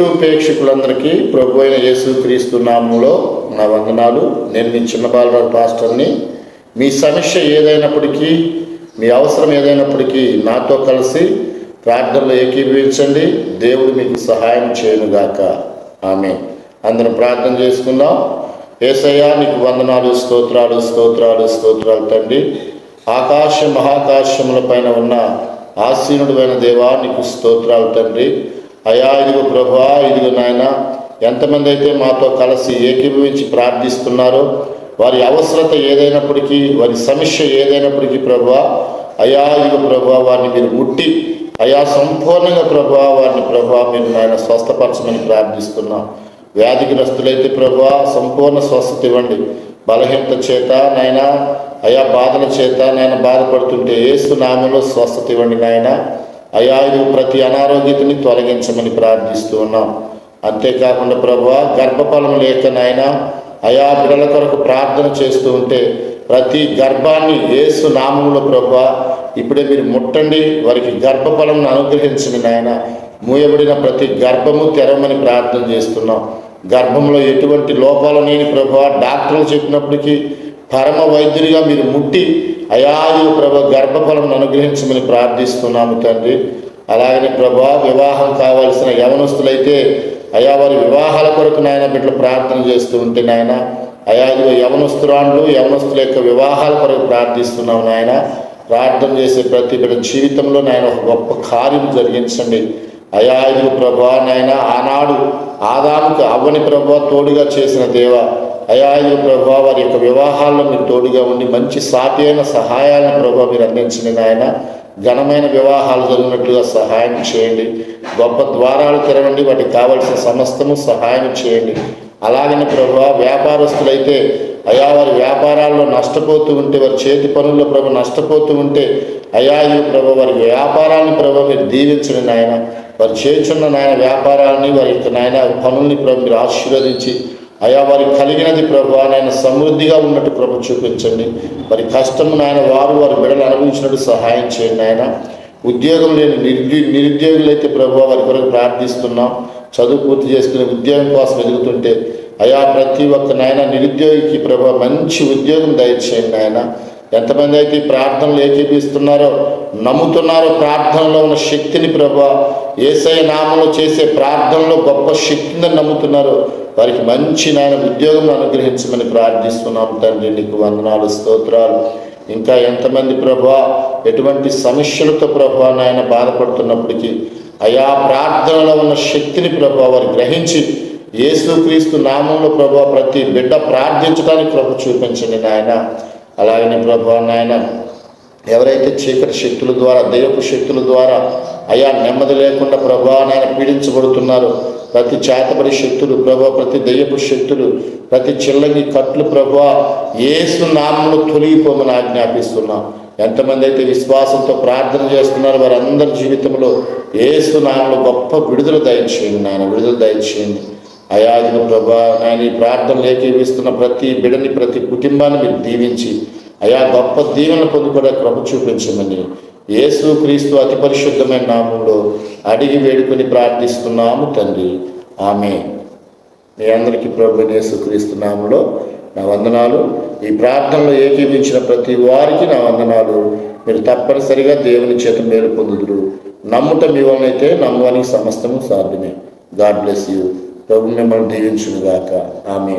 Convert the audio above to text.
ప్రేక్షకులందరికీ ప్రభు అయిన యేసు క్రీస్తు నామంలో నా వందనాలు. నేను మీ చిన్న బాలరావు పాస్టర్ని. మీ సమస్య ఏదైనప్పటికీ మీ అవసరం ఏదైనప్పటికీ నాతో కలిసి ప్రార్థనలో ఏకీభవించండి. దేవుడు మీకు సహాయం చేయనుగాక. ఆమె అందరం ప్రార్థన చేసుకుందాం. ఏసయ్యా నీకు వందనాలు స్తోత్రాలు స్తోత్రాలు స్తోత్రాలు తండ్రి. ఆకాశ మహాకాశముల పైన ఉన్న ఆసీనుడు దేవా నీకు స్తోత్రాలు తండ్రి. అయా ఇదిగో ప్రభా ఇదిగో నాయన ఎంతమంది అయితే మాతో కలిసి ఏకీభవించి ప్రార్థిస్తున్నారో వారి అవసరత ఏదైనప్పటికీ వారి సమస్య ఏదైనప్పటికీ ప్రభా అయా ఇదిగో ప్రభా వారిని మీరు ముట్టి అయా సంపూర్ణంగా ప్రభా వారిని ప్రభా మీరు నాయన స్వస్థపరచమని ప్రార్థిస్తున్నాం. వ్యాధిగ్రస్తులైతే ప్రభా సంపూర్ణ స్వస్థత ఇవ్వండి. బలహీనత చేత నాయన అయా బాధల చేత నాయన బాధపడుతుంటే ఏసు నామంలో స్వస్థత ఇవ్వండి నాయన. అయా ఇది ప్రతి అనారోగ్యతని తొలగించమని ప్రార్థిస్తూ ఉన్నాం. అంతేకాకుండా ప్రభా గర్భఫలం లేక నాయన అయా బిడల కొరకు ప్రార్థన చేస్తూ ఉంటే ప్రతి గర్భాన్ని ఏసు నామంలో ప్రభు ఇప్పుడే మీరు ముట్టండి వారికి గర్భఫలం అనుగ్రహించండి నాయన. మూయబడిన ప్రతి గర్భము తెరవమని ప్రార్థన చేస్తున్నాం. గర్భంలో ఎటువంటి లోపాలు లేని ప్రభా డాక్టర్లు చెప్పినప్పటికీ పరమ వైద్యుడిగా మీరు ముట్టి అయాయు ప్రభ గర్భఫలం అనుగ్రహించమని ప్రార్థిస్తున్నాము తండ్రి. అలాగనే ప్రభా వివాహం కావాల్సిన యవనస్తులైతే అయా వారి వివాహాల కొరకు నాయన బిడ్డలు ప్రార్థన చేస్తూ ఉంటే నాయన అయా ఇదిగో యవనస్తురాండ్లు యవనస్తుల యొక్క వివాహాల కొరకు ప్రార్థిస్తున్నాం నాయన. ప్రార్థన చేసే ప్రతి బిడ్డ జీవితంలో నాయన ఒక గొప్ప కార్యం జరిగించండి. అయా ఇదిగో ప్రభా నాయన ఆనాడు ఆదాముకు అవ్వని ప్రభా తోడుగా చేసిన దేవ అయా ఇదిగో ప్రభా వారి యొక్క వివాహాల్లో మీరు తోడుగా ఉండి మంచి సాటి అయిన సహాయాలను ప్రభా మీరు అందించండి నాయన. ఘనమైన వివాహాలు జరిగినట్లుగా సహాయం చేయండి. గొప్ప ద్వారాలు తెరవండి. వాటికి కావలసిన సమస్తము సహాయం చేయండి. అలాగనే ప్రభా వ్యాపారస్తులైతే అయా వారి వ్యాపారాల్లో నష్టపోతూ ఉంటే వారి చేతి పనుల్లో ప్రభు నష్టపోతూ ఉంటే అయా ఈ ప్రభు వారి వ్యాపారాన్ని ప్రభు మీరు దీవించండి నాయన. వారు చేస్తున్న నాయన వ్యాపారాన్ని వారి యొక్క నాయన పనుల్ని ప్రభు మీరు ఆశీర్వదించి అయా వారికి కలిగినది ప్రభు నాయన సమృద్ధిగా ఉన్నట్టు ప్రభు చూపించండి. మరి కష్టము నాయన వారు వారి బిడలు అనుభవించినట్టు సహాయం చేయండి నాయన. ఉద్యోగం లేని నిరుద్యో నిరుద్యోగులైతే ప్రభు వారి కొరకు ప్రార్థిస్తున్నాం. చదువు పూర్తి చేసుకుని ఉద్యోగం కోసం ఎదుగుతుంటే అయా ప్రతి ఒక్క నాయన నిరుద్యోగికి ప్రభు మంచి ఉద్యోగం దయచేయండి నాయన. ఎంతమంది అయితే ఈ ప్రార్థనలు ఏకీపిస్తున్నారో నమ్ముతున్నారో ప్రార్థనలో ఉన్న శక్తిని ప్రభా ఏసఐ నామంలో చేసే ప్రార్థనలో గొప్ప శక్తిని నమ్ముతున్నారో వారికి మంచి నాయన ఉద్యోగం అనుగ్రహించమని ప్రార్థిస్తున్నాం తండ్రి నీకు వందనాలు స్తోత్రాలు. ఇంకా ఎంతమంది ప్రభా ఎటువంటి సమస్యలతో ప్రభా నాయన బాధపడుతున్నప్పటికీ అయా ప్రార్థనలో ఉన్న శక్తిని ప్రభా వారు గ్రహించి యేసుక్రీస్తు నామంలో ప్రభా ప్రతి బిడ్డ ప్రార్థించడానికి ప్రభు చూపించండి నాయన. అలాగనే ప్రభా నాయన ఎవరైతే చీకటి శక్తుల ద్వారా దైవపు శక్తుల ద్వారా అయా నెమ్మది లేకుండా ప్రభా నాయన పీడించబడుతున్నారు. ప్రతి చేతబడి శక్తులు ప్రభా ప్రతి దయ్యపు శక్తులు ప్రతి చిల్లంగి కట్లు ప్రభా ఏసు నామంలో తొలగిపోమని ఆజ్ఞాపిస్తున్నాం. ఎంతమంది అయితే విశ్వాసంతో ప్రార్థన చేస్తున్నారో వారందరి జీవితంలో ఏసు నామంలో గొప్ప విడుదల దయచేయండి నాయన విడుదల దయచేయండి. అయాదిన ప్రభా నాయన ఈ ప్రార్థనలు ఏకీవిస్తున్న ప్రతి బిడని ప్రతి కుటుంబాన్ని మీరు దీవించి అయా గొప్ప దీవెన పొందుకునే కృప చూపించమని యేసు క్రీస్తు అతి పరిశుద్ధమైన నామంలో అడిగి వేడుకొని ప్రార్థిస్తున్నాము తండ్రి. ఆమె మీ అందరికీ ప్రభు యేసు క్రీస్తు నామంలో నా వందనాలు. ఈ ప్రార్థనలో ఏకీవించిన ప్రతి వారికి నా వందనాలు. మీరు తప్పనిసరిగా దేవుని చేత మేలు పొందుదురు. నమ్ముట మీ వలనైతే నమ్మడానికి సమస్తము సాధ్యమే. God bless you. ప్రభు మిమ్మల్ని దీవించునుగాక. ఆమె